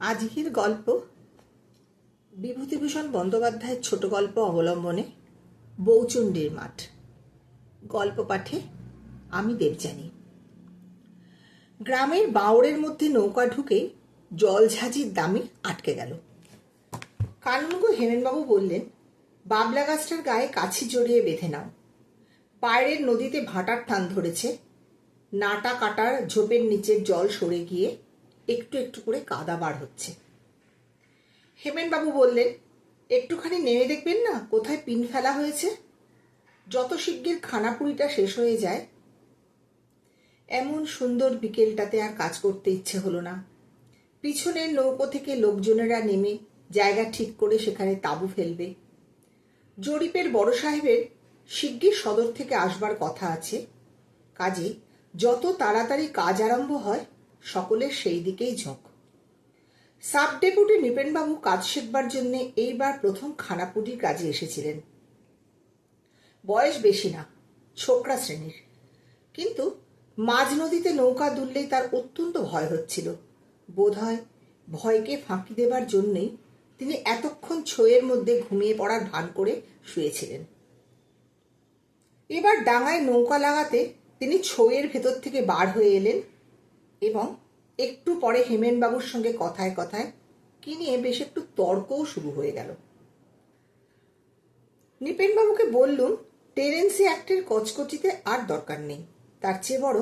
আজকের গল্প। বিভূতিভূষণ বন্দ্যোপাধ্যায়ের ছোট গল্প অবলম্বনে বৌচণ্ডীর মাঠ। গল্প পাঠে আমি দেবজানি গ্রামের বাউড়ের মধ্যে নৌকা ঢুকে জলঝাঁঝির দামে আটকে গেল। কানুনগো হেমেনবাবু বললেন, বাবলা গাছটার গায়ে কাছি জড়িয়ে বেঁধে নাও। বাইরের নদীতে ভাটার টান ধরেছে। নাটা কাটার ঝোপের নিচের জল সরে গিয়ে একটু একটু করে কাদা বার হচ্ছে। হেমেনবাবু বললেন, একটুখানি নেমে দেখবেন না কোথায় পিন ফেলা হয়েছে? যত শিগগির খানাপুরিটা শেষ হয়ে যায়, এমন সুন্দর বিকেলটাতে আর কাজ করতে ইচ্ছে হলো না। পিছনের নৌকো থেকে লোকজনেরা নেমে জায়গা ঠিক করে সেখানে তাঁবু ফেলবে। জরিপের বড় সাহেবের শিগগির সদর থেকে আসবার কথা আছে। কাজে যত তাড়াতাড়ি কাজ আরম্ভ হয় সকলের সেই দিকেই ঝোঁক। সাব ডেপুটি নৃপেনবাবু কাজ শিখবার জন্য এইবার প্রথম খানাপুটির কাজে এসেছিলেন। বয়স বেশি না, ছোকরা শ্রেণির। কিন্তু মাঝ নদীতে নৌকা দুললেই তার অত্যন্ত ভয় হচ্ছিল। বোধ হয় ভয়কে ফাঁকি দেবার জন্যই তিনি এতক্ষণ ছয়ের মধ্যে ঘুমিয়ে পড়ার ভান করে শুয়েছিলেন। এবার ডাঙায় নৌকা লাগাতে তিনি ছয়ের ভেতর থেকে বার হয়ে এলেন এবং একটু পরে হেমেনবাবুর সঙ্গে কথায় কথায় কি নিয়ে বেশ একটু তর্কও শুরু হয়ে গেল। নৃপেনবাবুকে বললুম, টেরেন্সি অ্যাক্টের কচকচিতে আর দরকার নেই। তার চেয়ে বড়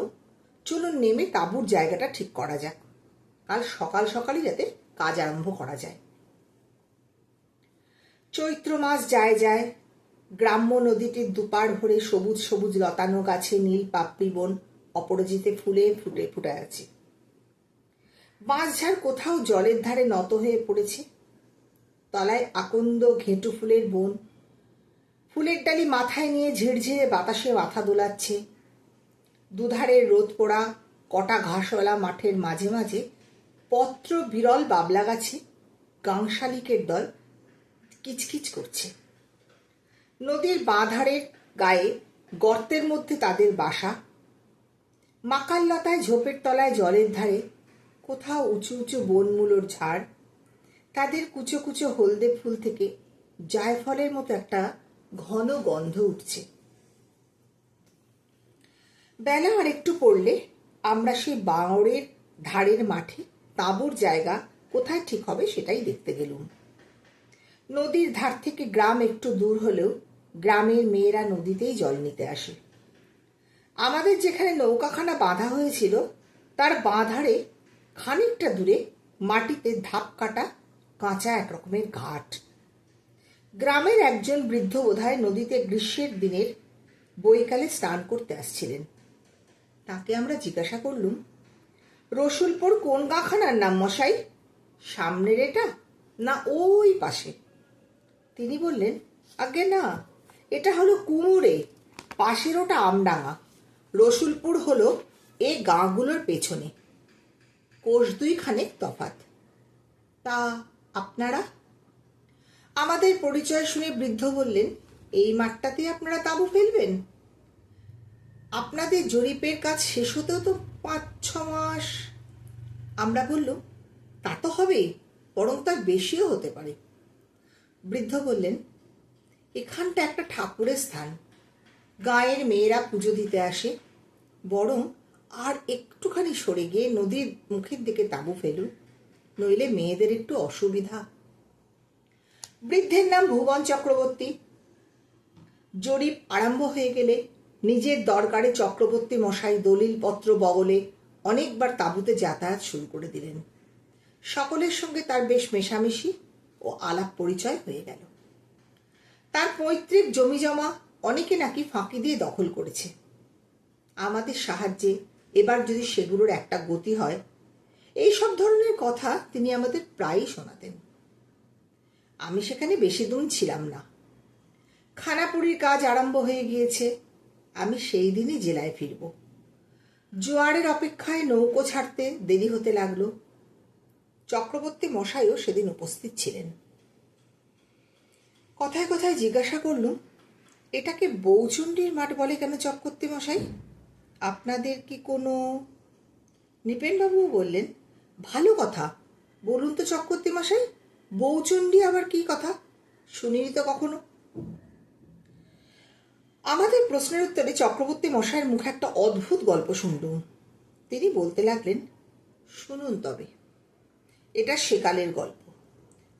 চলুন নেমে তাঁবুর জায়গাটা ঠিক করা যাক। কাল সকাল সকালই যাতে কাজ আরম্ভ করা যায়। চৈত্র মাস যায় যায়, গ্রাম্য নদীটির দুপার ভরে সবুজ সবুজ লতানো গাছে নীল পাপড়ি বন অপরাজিতে ফুলে ফুটে ফুটে আছে। বাঁশঝাড় কোথাও জলের ধারে নত হয়ে পড়েছে। তলায় আকন্দ ঘেঁটু ফুলের বন। ফুলের ডালি মাথায় নিয়ে ঝিরঝিরে বাতাসে মাথা দোলাচ্ছে। দুধারের রোদ পোড়া কটা ঘাসওয়ালা মাঠের মাঝে মাঝে পত্র বিরল বাবলা গাছে গাংশালিকের দল কিচকিচ করছে। নদীর বাঁধারের গায়ে গর্তের মধ্যে তাদের বাসা। মাকাল্লতায় ঝোপের তলায় জলের ধারে কোথাও উঁচু উঁচু বনমূলোর ঝাড়, তাদের কুচো কুচো হলদে ফুল থেকে জায়ফলের মতো একটা ঘন গন্ধ উঠছে। বেলা আর একটু পড়লে আমরা সেই বাঁড়ের ধারের মাঠে তাঁবুর জায়গা কোথায় ঠিক হবে সেটাই দেখতে গেলুম। নদীর ধার থেকে গ্রাম একটু দূর হলেও গ্রামের মেয়েরা নদীতেই জল নিতে আসে। আমাদের যেখানে নৌকাখানা বাঁধা হয়েছিল, তার বাঁধারে খানিকটা দূরে মাটিতে ধাপ কাটা কাঁচা এক রকমের ঘাট। গ্রামের একজন বৃদ্ধ বোধহয় নদীতে গ্রীষ্মের দিনের বৈকালে স্নান করতে আসছিলেন। তাকে আমরা জিজ্ঞাসা করলুম, রসুলপুর কোন গাখানার নাম মশাই? সামনের এটা না ওই পাশে? তিনি বললেন আগে না, এটা হলো কুমুরে, পাশের ওটা আমডাঙ্গা। রসুলপুর হলো এই গাঁগুলোর পেছনে। কোষ দুইখানেক তফাত তা আপনারা? আমাদের পরিচয় শুনে বৃদ্ধ বললেন, এই মাঠটাতে আপনারা তাঁবু ফেলবেন? আপনাদের জরিপের কাজ শেষ হতেও তো পাঁচ ছ মাস। আমরা বলল তা তো হবে বরং তার বেশিও হতে পারে। বৃদ্ধ বললেন, এখানটা একটা ঠাকুরের স্থান। গাঁয়ের মেয়েরা পুজো দিতে আসে, বরং আর একটুখানি সরে গিয়ে নদীর মুখের দিকে তাঁবু ফেলুন, নইলে মেয়েদের একটু অসুবিধা। বৃদ্ধের নাম ভুবন চক্রবর্তী। জরিপ আরম্ভ হয়ে গেলে নিজের দরকারে চক্রবর্তী মশাই দলিলপত্র বগলে অনেকবার তাঁবুতে যাতায়াত শুরু করে দিলেন। সকলের সঙ্গে তার বেশ মেশামেশি ও আলাপ পরিচয় হয়ে গেল। তার পৈতৃক জমি জমা অনেকে নাকি ফাঁকি দিয়ে দখল করেছে। আমাদের সাহায্যে এবার যদি সেগুলোর একটা গতি হয়, এই সব ধরনের কথা তিনি আমাদের প্রায়ই শোনাতেন। আমি সেখানে বেশি দিন ছিলাম না। খানাপুরির কাজ আরম্ভ হয়ে গিয়েছে, আমি সেই দিনই জেলায় ফিরব। জোয়ারের অপেক্ষায় নৌকো ছাড়তে দেরি হতে লাগল। চক্রবর্তী মশাইও সেদিন উপস্থিত ছিলেন। কথায় কথায় জিজ্ঞাসা করলুম এটাকে বৌচণ্ডীর মাঠ বলে কেন চক্রবর্তী মশাই? আপনাদের কি কোনো নৃপেনবাবু বললেন? ভালো কথা। বলুন তো চক্রবর্তী মশাই বৌচণ্ডী আবার কি কথা? শুনিনি তো কখনো। আমাদের প্রশ্নের উত্তরে চক্রবর্তী মশাইয়ের মুখে একটা অদ্ভুত গল্প শুনলুম। তিনি বলতে লাগলেন, শুনুন তবে, এটা সেকালের গল্প।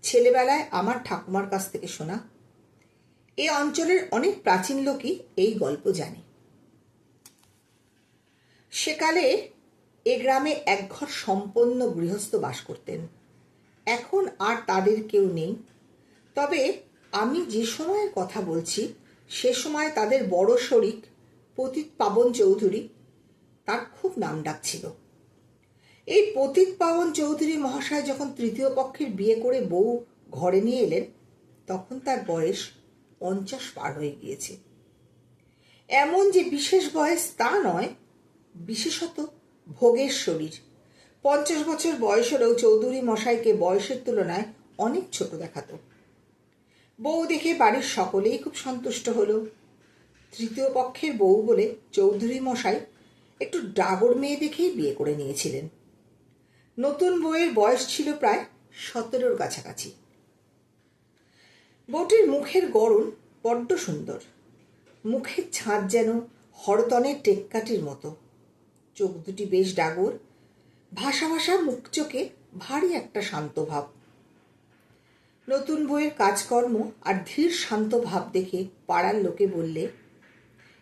ছেলেবেলায় আমার ঠাকুমার কাছ থেকে শোনা এ অঞ্চলের অনেক প্রাচীন লোকই এই গল্প জানে। সেকালে এ গ্রামে একঘর সম্পন্ন গৃহস্থ বাস করতেন। এখন আর তাদের কেউ নেই। তবে আমি যে সময়ের কথা বলছি, সে সময় তাদের বড় শরিক পতিত পাবন চৌধুরী তার খুব নাম ডাক ছিল। এই পতিত পাবন চৌধুরী মহাশয় যখন তৃতীয় পক্ষের বিয়ে করে বউ ঘরে নিয়ে এলেন, তখন তার বয়স পঞ্চাশ পার হয়ে গিয়েছে। এমন যে বিশেষ বয়স তা নয়, বিশেষত ভোগের শরীর। পঞ্চাশ বছর বয়সেরও চৌধুরী মশাইকে বয়সের তুলনায় অনেক ছোট দেখাতো। বউ দেখে বাড়ির সকলেই খুব সন্তুষ্ট হলো। তৃতীয় পক্ষের বউ বলে চৌধুরী মশাই একটু ডাগর মেয়ে দেখেই বিয়ে করে নিয়েছিলেন। নতুন বউয়ের বয়স ছিল প্রায় সতেরোর কাছাকাছি। বউটির মুখের গড়ন বড্ড সুন্দর। মুখের ছাঁদ যেন হরতনের টেক্কাটির মতো। চোখ দুটি বেশ ডাগর। ভাষা ভাষা মুখ চোখে ভারী একটা শান্ত ভাব। নতুন বইয়ের কাজকর্ম আর ধীর শান্ত ভাব দেখে পাড়ার লোকে বললে,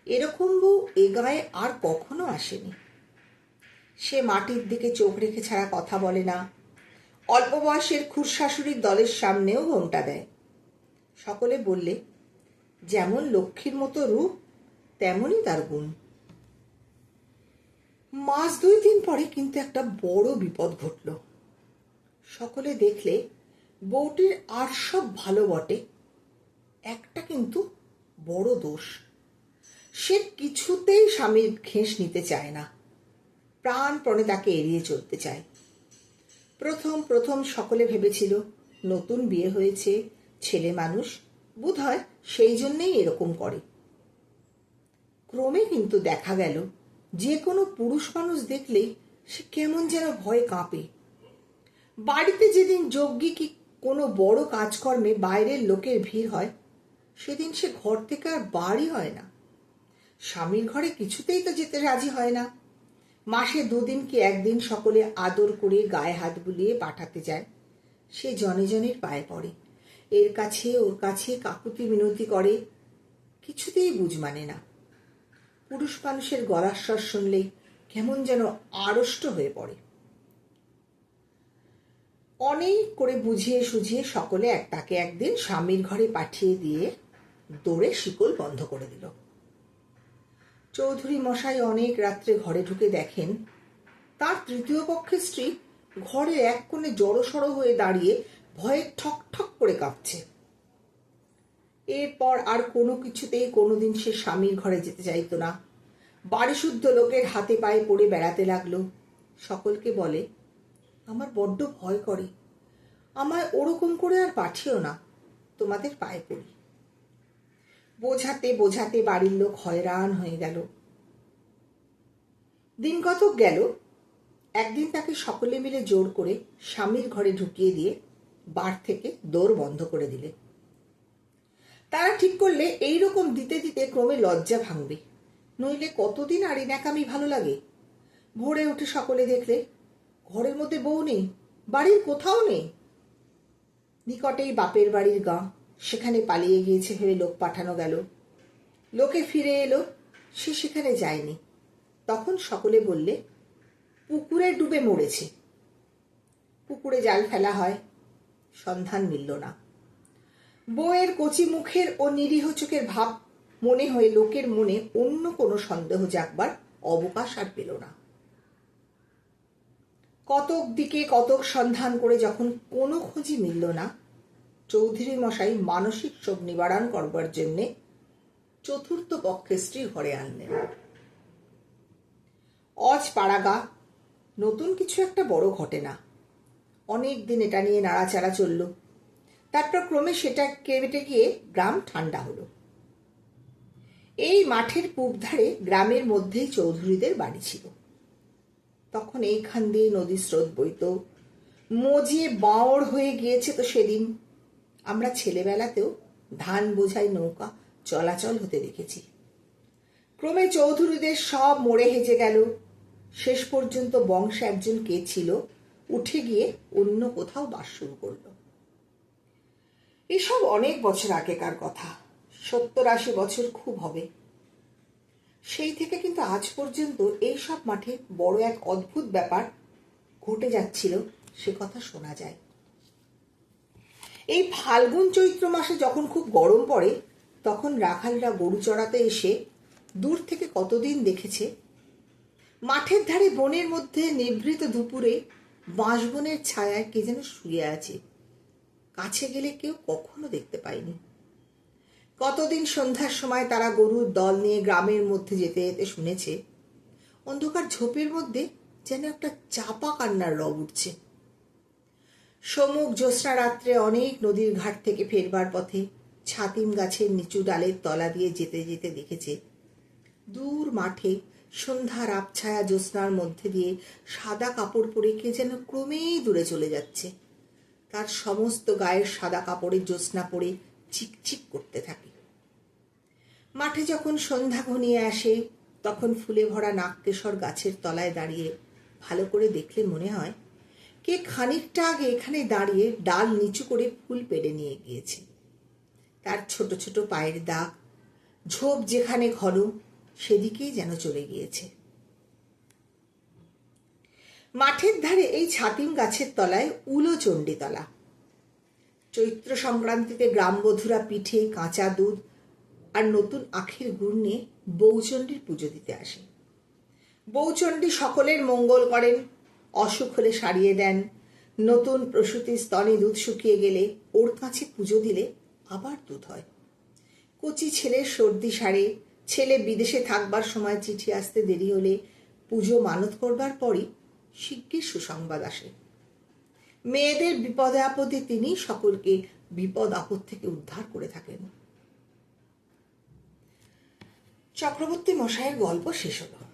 এরকম বউ এ গায়ে আর কখনো আসেনি। সে মাটির দিকে চোখ রেখে ছাড়া কথা বলে না। অল্প বয়সের খুরশাশুড়ির দলের সামনেও ঘোমটা দেয়। সকলে বললে, যেমন লক্ষ্মীর মতো রূপ, তেমনই তার গুণ। মাস দুই দিন পরে কিন্তু একটা বড় বিপদ ঘটল। সকলে দেখলে বউটির আর সব ভালো বটে, একটা কিন্তু বড় দোষ। সে কিছুতেই স্বামীর ঘেঁষ নিতে চায় না, প্রাণপণে তাকে এড়িয়ে চলতে চায়। প্রথম প্রথম সকলে ভেবেছিল, নতুন বিয়ে হয়েছে ছেলে মানুষ বোধ হয় সেই জন্যেই এরকম করে। ক্রমে কিন্তু দেখা গেল, যে কোনো পুরুষ মানুষ দেখলেই সে কেমন যেন ভয়ে কাঁপে। বাড়িতে যেদিন যজ্ঞী কি কোনো বড় কাজকর্মে বাইরের লোকের ভিড় হয়, সেদিন সে ঘর থেকে আর বাড়ি হয় না। স্বামীর ঘরে কিছুতেই তো যেতে রাজি হয় না। মাসে দুদিন কি একদিন সকলে আদর করে গায়ে হাত বুলিয়ে পাঠাতে যায়, সে জনে জনের পায়ে পড়ে। এর কাছে, ওর কাছে কাকুতি মিনতি করে, কিছুতেই বুঝ মানে না। পুরুষ মানুষের গলার স্বর শুনলেই কেমন যেন আড়ষ্ট হয়ে পড়ে। অনেক করে বুঝিয়ে সুঝিয়ে সকলে এক তাকে একদিন স্বামীর ঘরে পাঠিয়ে দিয়ে দৌড়ে শিকল বন্ধ করে দিল। চৌধুরী মশাই অনেক রাত্রে ঘরে ঢুকে দেখেন, তার তৃতীয় পক্ষের স্ত্রী ঘরে এক কোণে জড়সড় হয়ে দাঁড়িয়ে ভয়ে ঠক ঠক করে কাঁপছে। এরপর আর কোনো কিছুতেই কোনোদিন সে স্বামীর ঘরে যেতে চাইতো না। বাড়ি শুদ্ধ লোকের হাতে পায়ে পড়ে বেড়াতে লাগল। সকলকে বলে, আমার বড্ড ভয় করে। আমায় ওরকম করে আর পাঠিও না। তোমাদের পায়ে পড়ি। বোঝাতে বোঝাতে বাড়ির লোক হয়রান হয়ে গেল। দিন কতক গেল, একদিন তাকে সকলে মিলে জোর করে স্বামীর ঘরে ঢুকিয়ে দিয়ে বার থেকে দৌড় বন্ধ করে দিলে। তারা ঠিক করলে এই রকম দিতে দিতে ক্রমে লজ্জা ভাঙবে। নইলে কতদিন আর এই ন্যাকামি ভালো লাগে? ভোরে উঠে সকলে দেখলে, ঘরের মধ্যে বউ নেই, বাড়ির কোথাও নেই। নিকটেই বাপের বাড়ির গাঁ, সেখানে পালিয়ে গিয়েছে ভেবে লোক পাঠানো গেল। লোকে ফিরে এলো, সে সেখানে যায়নি। তখন সকলে বললে পুকুরে ডুবে মরেছে। পুকুরে জাল ফেলা হয় সন্ধান মিলল না। বউয়ের কচি মুখের ও নিরীহ চোখের ভাব মনে হয়ে লোকের মনে অন্য কোনো সন্দেহ জাগবার অবকাশ আর পেল না। কতক দিকে কতক সন্ধান করে যখন কোনো খোঁজই মিলল না, চৌধুরী মশাই মানসিক শোক নিবারণ করবার জন্যে চতুর্থ পক্ষের স্ত্রী ঘরে আনলেন। অজ পাড়াগা, নতুন কিছু একটা বড় ঘটে না। অনেক দিন এটা নিয়ে নাড়াচাড়া চলল। তারপর ক্রমে সেটা কেটে গিয়ে গ্রাম ঠান্ডা হলো। এই মাঠের পূব ধারে গ্রামের মধ্যেই চৌধুরীদের বাড়ি ছিল। তখন এইখান দিয়ে নদীর স্রোত বইত। মজিয়ে বাঁওড় হয়ে গিয়েছে তো সেদিন। আমরা ছেলেবেলাতেও ধান বোঝাই নৌকা চলাচল হতে দেখেছি। ক্রমে চৌধুরীদের সব মরে হেজে গেল। শেষ পর্যন্ত বংশে একজন কে ছিল? উঠে গিয়ে অন্য কোথাও বাস শুরু করল। এসব অনেক বছর আগেকার কথা। সত্তর আশি বছর খুব হবে। সেই থেকে কিন্তু আজ পর্যন্ত এই সব মাঠে বড় এক অদ্ভুত ব্যাপার ঘটে যাচ্ছিল, সে কথা শোনা যায়। এই ফাল্গুন চৈত্র মাসে যখন খুব গরম পড়ে, তখন রাখালরা গরু চড়াতে এসে দূর থেকে কতদিন দেখেছে? মাঠের ধারে বনের মধ্যে নিভৃত দুপুরে বাঁশবনের ছায়ায় কে যেন শুয়ে আছে। কাছে গেলে কেউ কখনো দেখতে পায়নি। কতদিন সন্ধ্যার সময় তারা গরুর দল নিয়ে গ্রামের মধ্যে যেতে যেতে শুনেছে, অন্ধকার ঝোপের মধ্যে যেন একটা চাপা কান্নার রব উঠছে। সমুখ জ্যোৎস্না রাত্রে অনেক নদীর ঘাট থেকে ফেরবার পথে ছাতিম গাছের নিচু ডালের তলা দিয়ে যেতে যেতে দেখেছে, দূর মাঠে সন্ধ্যার আবছায়া জ্যোৎস্নার মধ্যে দিয়ে সাদা কাপড় পরে কে যেন ক্রমেই দূরে চলে যাচ্ছে। তার সমস্ত গায়ের সাদা কাপড়ের জ্যোৎস্না পরে চিকচিক করতে থাকে। মাঠে যখন সন্ধ্যা ঘনিয়ে আসে, তখন ফুলে ভরা নাগকেশর গাছের তলায় দাঁড়িয়ে ভালো করে দেখলে মনে হয়, কে খানিকটা আগে এখানে দাঁড়িয়ে ডাল নিচু করে ফুল পেড়ে নিয়ে গিয়েছে। তার ছোট ছোট পায়ের দাগ, ঝোপ যেখানে ঘন সেদিকেই যেন চলে গিয়েছে। মাঠের ধারে এই ছাতিম গাছের তলায় উলো চণ্ডীতলা। চৈত্র সংক্রান্তিতে গ্রামবধূরা পিঠে, কাঁচা দুধ আর নতুন আখের গুড় নিয়ে বৌচণ্ডীর পুজো দিতে আসে। বৌচণ্ডী সকলের মঙ্গল করেন, অসুখ হলে সারিয়ে দেন, নতুন প্রসূতি স্তনে দুধ শুকিয়ে গেলে ওর কাছে পুজো দিলে আবার দুধ হয়। কচি ছেলের সর্দি সারে ছেলে বিদেশে থাকবার সময় চিঠি আসতে দেরি হলে পুজো মানত করবার পরই শিগগির সুসংবাদ আসে। মেয়েদের বিপদে আপদে তিনি সকলকে বিপদ আপদ থেকে উদ্ধার করে থাকেন। চক্রবর্তী মশাইয়ের গল্প শেষ হলো।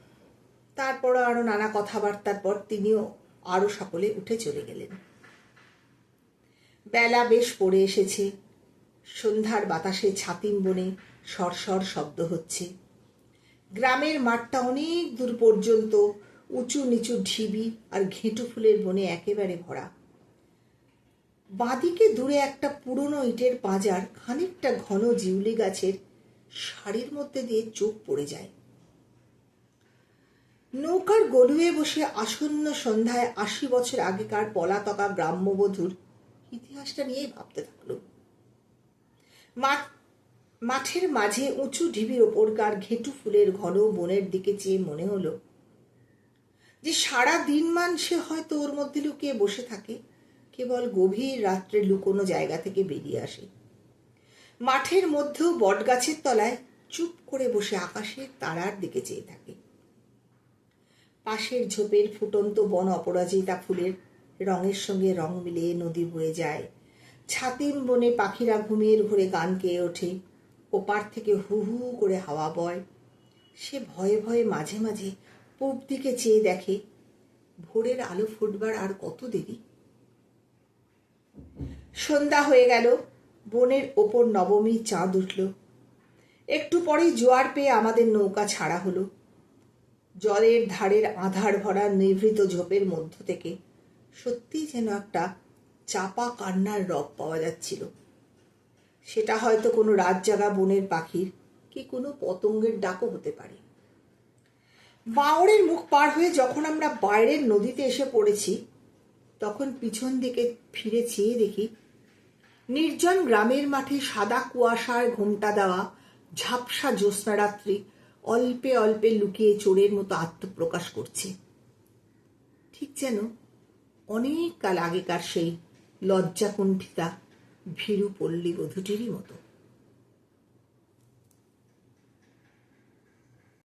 তারপরও আরও নানা কথাবার্তার পর তিনিও আরও সকলে উঠে চলে গেলেন। বেলা বেশ পড়ে এসেছে। সন্ধ্যার বাতাসে ছাতিম বনে সরসর শব্দ হচ্ছে। গ্রামের মাঠটা অনেক দূর পর্যন্ত উঁচু নিচু ঢিবি আর ঘেঁটু ফুলের বনে একেবারে ভরা। বাঁদিকে দূরে একটা পুরনো ইটের পাঁজার খানিকটা ঘন জিউলি গাছের শাড়ির মধ্যে দিয়ে চোখ পড়ে যায়। নৌকার গলুয়ে বসে আসন্ন সন্ধ্যায় আশি বছর আগেকার পলাতকা গ্রাম্যবধূর ইতিহাসটা নিয়েই ভাবতে থাকল মাঠের মাঝে উঁচু ঢিবির ওপরকার ঘেটু ফুলের ঘন বনের দিকে চেয়ে মনে হলো যে সারা দিন মান সে হয়তো ওর মধ্যে লুকিয়ে বসে থাকে, কেবল গভীর রাত্রে লুকোনো জায়গা থেকে বেরিয়ে আসে। মাঠের মধ্যেও বটগাছের তলায় চুপ করে বসে আকাশের তারার দিকে চেয়ে থাকে। পাশের ঝোপের ফুটন্ত বন অপরাজিতা ফুলের রঙের সঙ্গে রং মিলিয়ে নদী বয়ে যায়। ছাতিম বনে পাখিরা ঘুমিয়ে ঘুরে গান গেয়ে ওঠে। ওপার থেকে হু হু করে হাওয়া বয়। সে ভয়ে ভয়ে মাঝে মাঝে পূব দিকে চেয়ে দেখে, ভোরের আলো ফুটবার আর কত দেরি? সন্ধ্যা হয়ে গেল, বনের ওপর নবমী চাঁদ উঠল। একটু পরেই জোয়ার পেয়ে আমাদের নৌকা ছাড়া হলো। জলের ধারের আধার ভরা নিভৃত ঝোপের মধ্য থেকে সত্যিই যেন একটা চাপা কান্নার রব পাওয়া যাচ্ছিল। সেটা হয়তো কোনো রাত জাগা বনের পাখির কি কোনো পতঙ্গের ডাকও হতে পারে। বাঁওড়ের মুখ পার হয়ে যখন আমরা বাইরের নদীতে এসে পড়েছি, তখন পিছন দিকে ফিরে চেয়ে দেখি নির্জন গ্রামের মাঠে সাদা কুয়াশার ঘোমটা দেওয়া, ঝাপসা জ্যোৎস্না রাত্রি অল্পে অল্পে লুকিয়ে চোরের মতো আত্মপ্রকাশ করছে। ঠিক যেন অনেক কাল আগেকার সেই লজ্জাকুণ্ঠিতা ভীরু পল্লী বধূটিরই মতো